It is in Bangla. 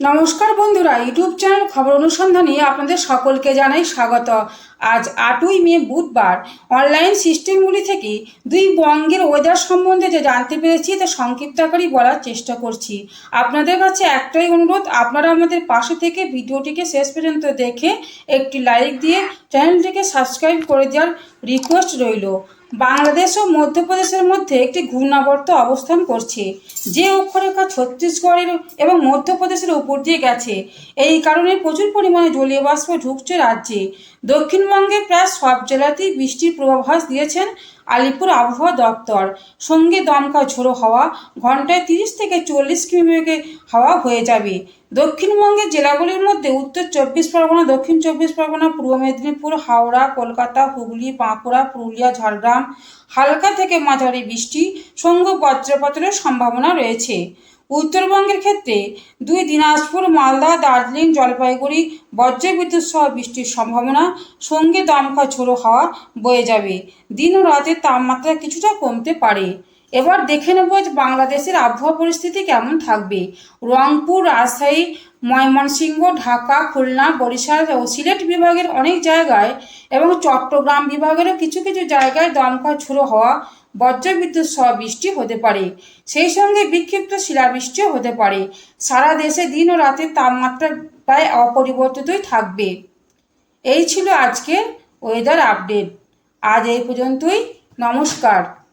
নমস্কার বন্ধুরা, ইউটিউব চ্যানেল খবর অনুসন্ধানে আপনাদের সকলকে জানাই স্বাগত। আজ আটই মে বুধবার, অনলাইন সিস্টেমগুলি থেকে দুই বঙ্গের ওয়েদার সম্বন্ধে যে জানতে পেরেছি তা সংক্ষিপ্ত আকারেই বলার চেষ্টা করছি। আপনাদের কাছে একটাই অনুরোধ, আপনারা আমাদের পাশে থেকে ভিডিওটিকে শেষ পর্যন্ত দেখে একটি লাইক দিয়ে চ্যানেলটিকে সাবস্ক্রাইব করে দেওয়ার রিকোয়েস্ট রইল। বাংলাদেশ ও মধ্যপ্রদেশের মধ্যে একটি ঘূর্ণাবর্ত অবস্থান করছে, যে অক্ষরেখা ছত্তিশগড়ের এবং মধ্যপ্রদেশের উপর দিয়ে গেছে। এই কারণে প্রচুর পরিমাণে জলীয় বাষ্প ঢুকছে রাজ্যে। দক্ষিণবঙ্গে প্রায় সব জেলাতেই বৃষ্টির পূর্বাভাস দিয়েছেন আলিপুর আবহাওয়া দপ্তর। সঙ্গে দমকা ঝোড়ো হাওয়া, ঘন্টায় তিরিশ থেকে চল্লিশ কিলোমিটার হাওয়া হয়ে যাবে। দক্ষিণবঙ্গের জেলাগুলির মধ্যে উত্তর চব্বিশ পরগনা, দক্ষিণ চব্বিশ পরগনা, পূর্ব মেদিনীপুর, হাওড়া, কলকাতা, হুগলি, বাঁকুড়া, পুরুলিয়া, ঝাড়গ্রাম, হালকা থেকে মাঝারি বৃষ্টি, সঙ্গে বজ্রপাতের সম্ভাবনা রয়েছে। উত্তরবঙ্গের ক্ষেত্রে দুই দিনাজপুর, মালদা, দার্জিলিং, জলপাইগুড়ি বজ্রবিদ্যুৎ সহ বৃষ্টির সম্ভাবনা সঙ্গে দমকা ঝোড়ো হাওয়া বয়ে যাবে। দিন ও রাতের তাপমাত্রা কিছুটা কমতে পারে। এবার দেখে নেব যে বাংলাদেশের আবহাওয়া পরিস্থিতি কেমন থাকবে। রংপুর, রাজশাহী, ময়মনসিংহ, ঢাকা, খুলনা, বরিশাল ও সিলেট বিভাগের অনেক জায়গায় এবং চট্টগ্রাম বিভাগেরও কিছু কিছু জায়গায় দমকা ঝোড়ো হওয়া বজ্রবিদ্যুৎ সহ বৃষ্টি হতে পারে। সেই সঙ্গে বিক্ষিপ্ত শিলাবৃষ্টিও হতে পারে। সারা দেশে দিন ও রাতের তাপমাত্রা প্রায় অপরিবর্তিতই থাকবে। এই ছিল আজকের ওয়েদার আপডেট আজ এই পর্যন্তই। নমস্কার।